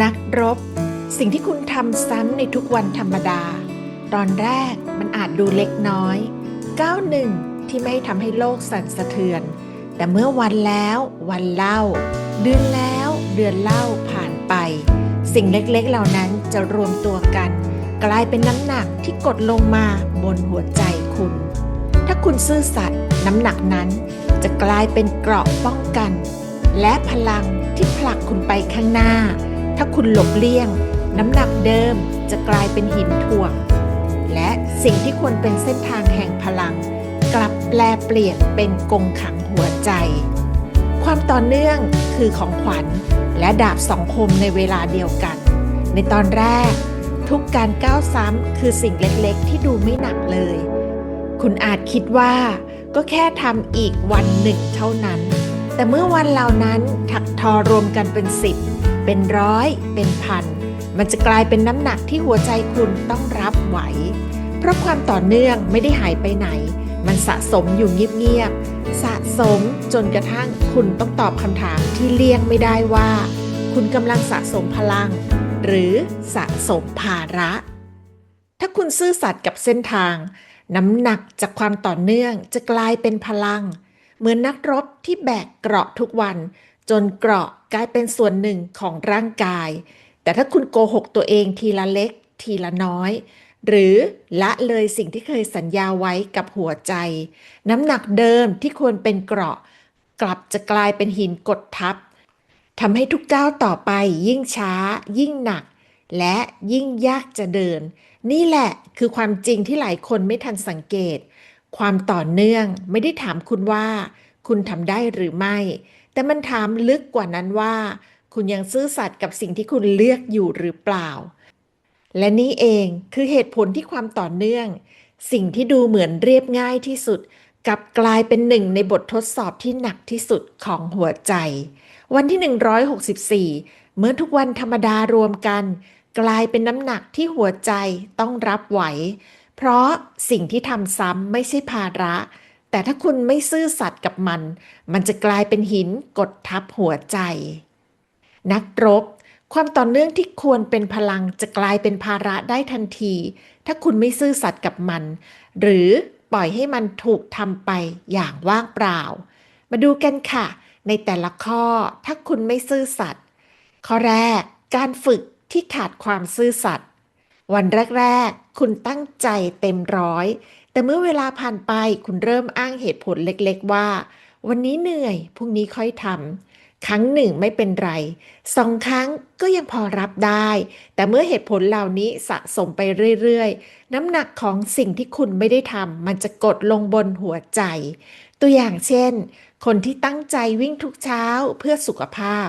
นักรบ สิ่งที่คุณทำซ้ำในทุกวันธรรมดา ตอนแรกมันอาจดูเล็กน้อยก้าวหนึ่งที่ไม่ทำให้โลกสั่นสะเทือน แต่เมื่อวันแล้ววันเล่า เดือนแล้วเดือนเล่าผ่านไป สิ่งเล็กๆเหล่านั้นจะรวมตัวกัน กลายเป็นน้ำหนักที่กดลงมาบนหัวใจคุณ ถ้าคุณซื่อสัตย์น้ำหนักนั้น จะกลายเป็นเกราะป้องกัน และพลังที่ผลักคุณไปข้างหน้า ถ้าคุณหลบเลี่ยง น้ำหนักเดิมจะกลายเป็นหินถ่วง และสิ่งที่ควรเป็นเส้นทางแห่งพลัง กลับแปลเปลี่ยนเป็นกงขังหัวใจ ความต่อเนื่องคือของขวัญและดาบสองคมในเวลาเดียวกัน ในตอนแรก ทุกการก้าวซ้ำคือสิ่งเล็กๆ ที่ดูไม่หนักเลย คุณอาจคิดว่าก็แค่ทำอีกวันหนึ่งเท่านั้น แต่เมื่อวันเหล่านั้นถักทอรวมกันเป็นสิบ เป็นร้อย เป็นพัน มันจะกลายเป็นน้ำหนักที่หัวใจคุณต้องรับไหว เพราะความต่อเนื่องไม่ได้หายไปไหน มันสะสมอยู่เงียบๆ สะสมจนกระทั่งคุณต้องตอบคำถามที่เลี่ยงไม่ได้ว่า คุณกำลังสะสมพลัง หรือสะสมภาระ ถ้าคุณซื่อสัตย์กับเส้นทาง น้ำหนักจากความต่อเนื่องจะกลายเป็นพลัง เหมือนนักรบที่แบกเกราะทุกวัน จนเกราะกลายเป็นส่วนหนึ่งของร่างกาย แต่ถ้าคุณโกหกตัวเองทีละเล็กทีละน้อย หรือละเลยสิ่งที่เคยสัญญาไว้กับหัวใจ น้ำหนักเดิมที่ควรเป็นเกราะ กลับจะกลายเป็นหินกดทับทำให้ทุกก้าวต่อไปยิ่งช้า ยิ่งหนัก และยิ่งยากจะเดิน นี่แหละคือความจริงที่หลายคนไม่ทันสังเกต ความต่อเนื่องไม่ได้ถามคุณว่า คุณทำได้หรือไม่ แต่มันถามลึกกว่านั้นว่า คุณยังซื่อสัตย์กับสิ่งที่คุณเลือกอยู่หรือเปล่า และนี่เองคือเหตุผลที่ความต่อเนื่อง สิ่งที่ดูเหมือนเรียบง่ายที่สุดกับกลายเป็นหนึ่งในบททดสอบที่หนักที่สุดของหัวใจ วันที่ 164 เมื่อทุกวันธรรมดารวมกัน กลายเป็นน้ำหนักที่หัวใจต้องรับไหว เพราะสิ่งที่ทำซ้ำไม่ใช่ภาระ แต่ถ้าคุณไม่ซื่อสัตย์กับมัน มันจะกลายเป็นหินกดทับหัวใจ นักรบ ความต่อเนื่องที่ควรเป็นพลังจะกลายเป็นภาระได้ทันที ถ้าคุณไม่ซื่อสัตย์กับมัน หรือปล่อยให้มันถูกทำไปอย่างว่างเปล่า มาดูกันค่ะ ในแต่ละข้อถ้าคุณไม่ซื่อสัตย์ข้อแรก การฝึกที่ขาดความซื่อสัตย์วันแรก ๆ คุณตั้งใจเต็มร้อย แต่เมื่อเวลาผ่านไปคุณเริ่มอ้างเหตุผลเล็กๆว่า วันนี้เหนื่อยพรุ่งนี้ค่อยทำครั้งหนึ่งไม่เป็นไรสองครั้งก็ยังพอรับได้ แต่เมื่อเหตุผลเหล่านี้สะสมไปเรื่อยๆ น้ำหนักของสิ่งที่คุณไม่ได้ทำมันจะกดลงบนหัวใจ ตัวอย่างเช่น คนที่ตั้งใจวิ่งทุกเช้าเพื่อสุขภาพ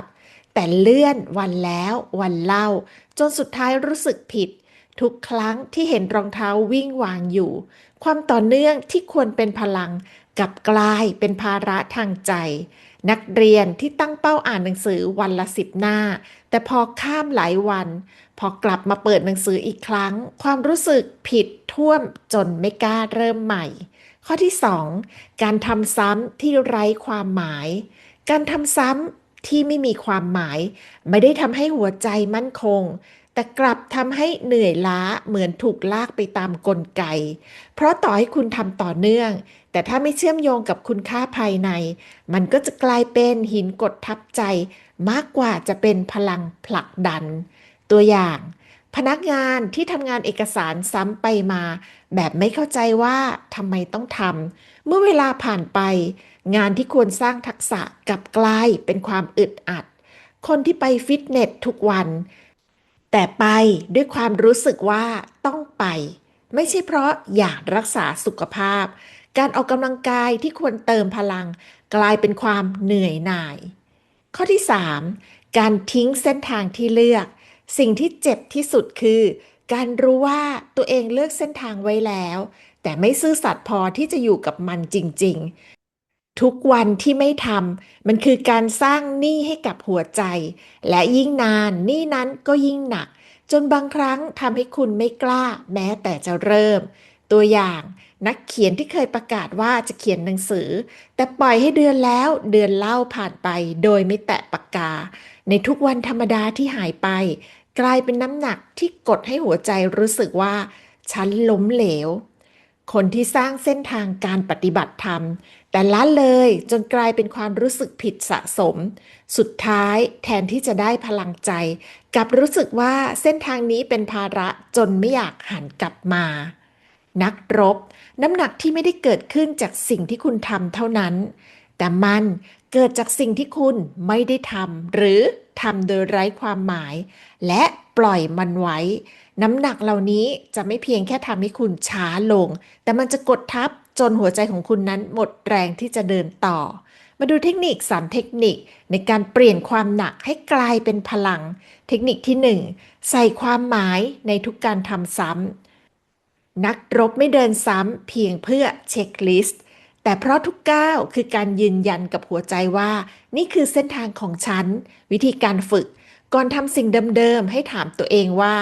แต่เลื่อนวันแล้ววันเล่า จนสุดท้ายรู้สึกผิด ทุกครั้งที่เห็นรองเท้าวิ่งวางอยู่ ความต่อเนื่องที่ควรเป็นพลังกับกลายเป็นภาระทางใจ นักเรียนที่ตั้งเป้าอ่านหนังสือวันละสิบหน้า แต่พอข้ามหลายวัน พอกลับมาเปิดหนังสืออีกครั้ง ความรู้สึกผิดท่วมจนไม่กล้าเริ่มใหม่ ข้อที่ 2 การทำซ้ำที่ไร้ความหมาย การทำซ้ำที่ไม่มีความหมาย ไม่ได้ทำให้หัวใจมั่นคง แต่กลับทำให้เหนื่อยล้าเหมือนถูกลากไปตามกลไก เพราะต่อให้คุณทำต่อเนื่อง แต่ถ้าไม่เชื่อมโยงกับคุณค่าภายใน มันก็จะกลายเป็นหินกดทับใจ มากกว่าจะเป็นพลังผลักดัน ตัวอย่าง พนักงานที่ทำงานเอกสารซ้ำไปมา แบบไม่เข้าใจว่าทำไมต้องทำเมื่อเวลาผ่านไป งานที่ควรสร้างทักษะกลับกลายเป็นความอึดอัด คนที่ไปฟิตเนสทุกวัน แต่ไปด้วยความรู้สึกว่าต้องไป ไม่ใช่เพราะอยากรักษาสุขภาพ การออกกำลังกายที่ควรเติมพลัง กลายเป็นความเหนื่อยหน่าย ข้อที่ 3 การทิ้งเส้นทางที่เลือก สิ่งที่เจ็บที่สุดคือ การรู้ว่าตัวเองเลือกเส้นทางไว้แล้ว แต่ไม่ซื่อสัตย์พอที่จะอยู่กับมันจริง ทุกวันที่ไม่ทำมันคือการสร้างหนี้ให้กับหัวใจ และยิ่งนานหนี้นั้นก็ยิ่งหนัก จนบางครั้งทำให้คุณไม่กล้าแม้แต่จะเริ่ม ตัวอย่างนักเขียนที่เคยประกาศว่าจะเขียนหนังสือ แต่ปล่อยให้เดือนแล้วเดือนเล่าผ่านไปโดยไม่แตะปากกา ในทุกวันธรรมดาที่หายไป กลายเป็นน้ำหนักที่กดให้หัวใจรู้สึกว่า ฉันล้มเหลว คนที่สร้างเส้นทางการปฏิบัติธรรม แต่ละเลยจนกลายเป็นความรู้สึกผิดสะสม สุดท้ายแทนที่จะได้พลังใจกลับรู้สึกว่าเส้นทางนี้เป็นภาระจนไม่อยากหันกลับมา นักรบ น้ำหนักที่ไม่ได้เกิดขึ้นจากสิ่งที่คุณทำเท่านั้น แต่มันเกิดจากสิ่งที่คุณไม่ได้ทำหรือทำโดยไร้ความหมาย และ ปล่อยมันไว้ น้ำหนักเหล่านี้จะไม่เพียงแค่ทำให้คุณช้าลง แต่มันจะกดทับจนหัวใจของคุณนั้นหมดแรงที่จะเดินต่อ มาดูเทคนิค 3 เทคนิคในการเปลี่ยนความหนักให้กลายเป็นพลัง เทคนิคที่ 1 ใส่ความหมายในทุกการทำซ้ำนักรบไม่เดินซ้ำเพียงเพื่อเช็คลิสต์แต่เพราะทุกก้าวคือการยืนยันกับหัวใจว่า นี่คือเส้นทางของฉัน วิธีการฝึก ก่อนทำสิ่งเดิมๆให้ถามตัวเองว่า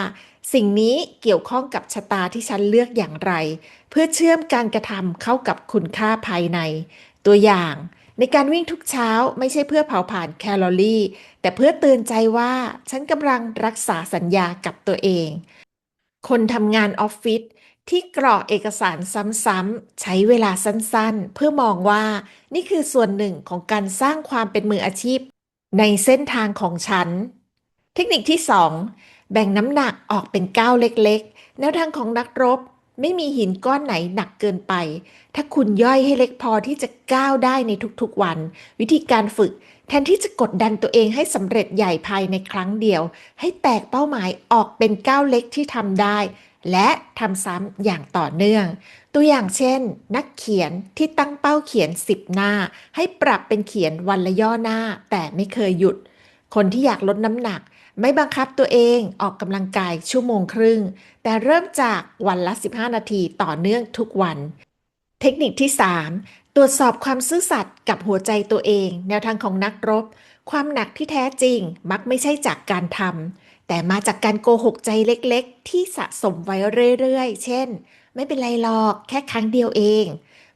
สิ่งนี้เกี่ยวข้องกับชะตาที่ฉันเลือกอย่างไร เพื่อเชื่อมการกระทำเข้ากับคุณค่าภายใน ตัวอย่างในการวิ่งทุกเช้าไม่ใช่เพื่อเผาผลาญแคลอรี่ แต่เพื่อเตือนใจว่าฉันกำลังรักษาสัญญากับตัวเอง คนทำงานออฟฟิศที่กรอกเอกสารซ้ำๆใช้เวลาสั้นๆ เพื่อมองว่านี่คือส่วนหนึ่งของการสร้างความเป็นมืออาชีพ ในเส้นทางของฉัน เทคนิคที่ 2 แบ่งน้ำหนักออกเป็นก้าวเล็กๆ แนวทางของนักรบ ไม่มีหินก้อนไหนหนักเกินไป ถ้าคุณย่อยให้เล็กพอที่จะก้าวได้ในทุกๆวัน วิธีการฝึก แทนที่จะกดดันตัวเองให้สำเร็จใหญ่ภายในครั้งเดียว ให้แตกเป้าหมายออกเป็นก้าวเล็กที่ทำได้ และทำซ้ำอย่างต่อเนื่อง ตัวอย่างเช่น นักเขียนที่ตั้งเป้าเขียน 10 หน้า ให้ปรับเป็นเขียนวันละย่อหน้า แต่ไม่เคยหยุด คนที่อยากลดน้ำหนัก ไม่บังคับตัวเองออกกำลังกายชั่วโมงครึ่ง แต่เริ่มจากวันละ 15 นาทีต่อเนื่องทุกวัน เทคนิคที่ 3 ตรวจสอบความซื่อสัตย์กับหัวใจตัวเอง แนวทางของนักรบ ความหนักที่แท้จริงมักไม่ใช่จากการทำแต่มาจากการโกหกใจเล็กๆ ที่สะสมไว้เรื่อยๆ เช่น ไม่เป็นไรหรอกแค่ครั้งเดียวเอง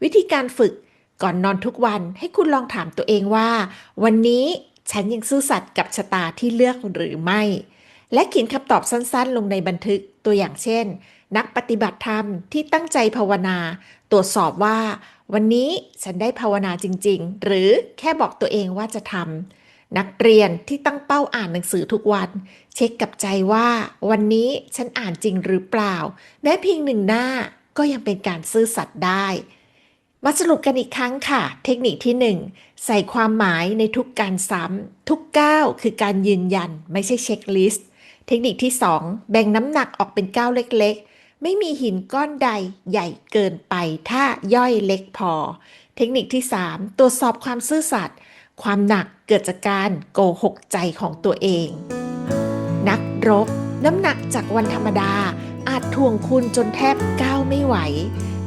วิธีการฝึกก่อนนอนทุกวันให้คุณลองถามตัวเองว่า วันนี้ ฉันยังซื่อสัตย์กับชะตาที่เลือกหรือไม่ และเขียนคำตอบสั้นๆ ลงในบันทึกตัวอย่างเช่น นักปฏิบัติธรรมที่ตั้งใจภาวนา ตรวจสอบว่า วันนี้ฉันได้ภาวนาจริง ๆ หรือแค่บอกตัวเองว่าจะทำนักเรียนที่ตั้งเป้าอ่านหนังสือทุกวัน เช็คกับใจว่า วันนี้ฉันอ่านจริงหรือเปล่า แม้เพียงหนึ่งหน้าก็ยังเป็นการซื่อสัตย์ได้ มาสรุปกันอีกครั้งค่ะ เทคนิคที่ 1 ใส่ความหมายในทุกการซ้ำ ทุกก้าวคือการยืนยัน ไม่ใช่เช็คลิสต์ เทคนิคที่ 2 แบ่งน้ำหนักออกเป็นก้าวเล็กๆ ไม่มีหินก้อนใดใหญ่เกินไป ถ้าย่อยเล็กพอ เทคนิคที่ 3 ตรวจสอบความซื่อสัตย์ความหนักเกิดจากการโกหกใจของตัวเอง นักรบ น้ำหนักจากวันธรรมดา อาจถ่วงคุณจนแทบก้าวไม่ไหว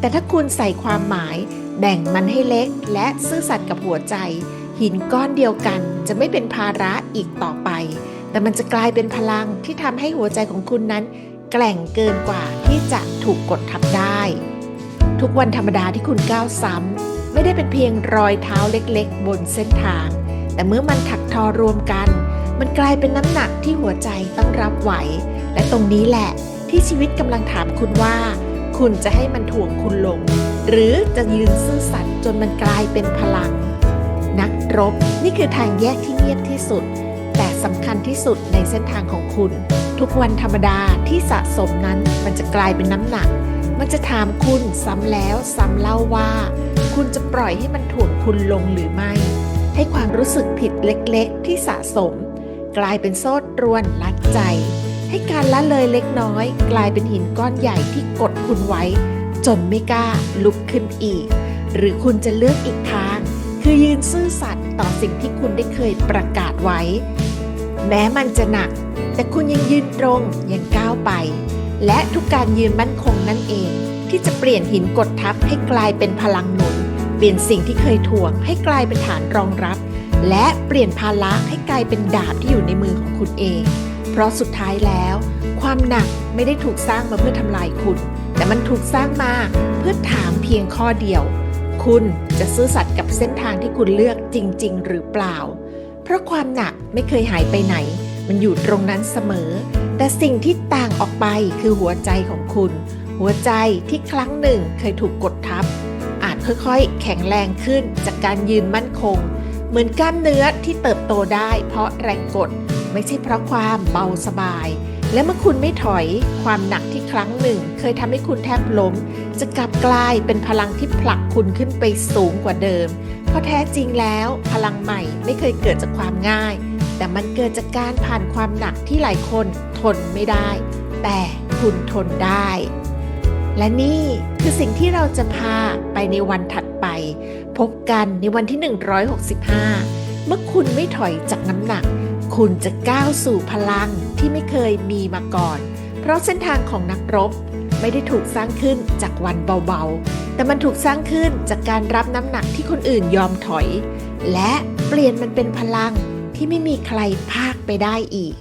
แต่ถ้าคุณใส่ความหมาย แบ่งมันให้เล็กและซื่อสัตย์กับหัวใจ หินก้อนเดียวกันจะไม่เป็นภาระอีกต่อไป แต่มันจะกลายเป็นพลังที่ทำให้หัวใจของคุณนั้น แกล่งเกินกว่าที่จะถูกกดทับได้ ทุกวันธรรมดาที่คุณก้าวซ้ำไม่ได้เป็นเพียงรอยเท้าเล็กๆ บนเส้นทาง แต่เมื่อมันถักทอรวมกัน มันกลายเป็นน้ำหนักที่หัวใจต้องรับไหว และตรงนี้แหละที่ชีวิตกำลังถามคุณว่า คุณจะให้มันถ่วงคุณลง หรือจะยืนซื่อสัตย์จนมันกลายเป็นพลัง นักรบนี่คือทางแยกที่เงียบที่สุด แต่สำคัญที่สุดในเส้นทางของคุณ ทุกวันธรรมดาที่สะสมนั้นมันจะกลายเป็นน้ำหนัก มันจะถามคุณซ้ำแล้วซ้ำเล่าว่า คุณจะปล่อยให้มันถ่วงคุณลงหรือไม่ ให้ความรู้สึกผิดเล็กๆ ที่สะสม กลายเป็นโซ่ตรวนลัดใจ ให้การละเลยเล็กน้อย กลายเป็นหินก้อนใหญ่ที่กดคุณไว้ จนไม่กล้าลุกขึ้นอีก หรือคุณจะเลือกอีกทาง คือยืนซื่อสัตย์ต่อสิ่งที่คุณได้เคยประกาศไว้ แม้มันจะหนัก แต่คุณยังยืนตรงยังก้าวไป และทุกการยืนมั่นคงนั่นเอง ที่จะเปลี่ยนหินกดทับให้กลายเป็นพลังหนุน เปลี่ยนสิ่งที่เคยถ่วง ให้กลายเป็นฐานรองรับ และเปลี่ยนภาระให้กลายเป็นดาบที่อยู่ในมือของคุณเอง เพราะสุดท้ายแล้ว ความหนักไม่ได้ถูกสร้างมาเพื่อทำลายคุณ แต่มันถูกสร้างมาเพื่อถามเพียงข้อเดียว คุณจะซื่อสัตย์กับเส้นทางที่คุณเลือกจริง ๆ หรือเปล่า เพราะความหนักไม่เคยหายไปไหน มันอยู่ตรงนั้นเสมอ แต่สิ่งที่ต่างออกไปคือหัวใจของคุณ หัวใจที่ครั้งหนึ่งเคยถูกกดทับ อาจค่อยๆ แข็งแรงขึ้นจากการยืนมั่นคง เหมือนกล้ามเนื้อที่เติบโตได้ เพราะแรงกดไม่ใช่เพราะความเบาสบาย และเมื่อคุณไม่ถอย ความหนักที่ครั้งหนึ่ง เคยทำให้คุณแทบล้ม จะกลับกลายเป็นพลังที่ผลักคุณขึ้นไปสูงกว่าเดิม เพราะแท้จริงแล้ว พลังใหม่ไม่เคยเกิดจากความง่าย แต่มันเกิดจากการผ่านความหนักที่หลายคนทนไม่ได้ แต่คุณทนได้ และนี่คือสิ่งที่เราจะพาไปในวันถัดไป พบกันในวันที่ 165 เมื่อคุณไม่ถอยจากน้ำหนัก คุณจะก้าวสู่พลังที่ไม่เคยมีมาก่อน เพราะเส้นทางของนักรบไม่ได้ถูกสร้างขึ้นจากวันเบาๆ แต่มันถูกสร้างขึ้นจากการรับน้ำหนักที่คนอื่นยอมถอย และเปลี่ยนมันเป็นพลังที่ไม่มีใครพากไปได้อีก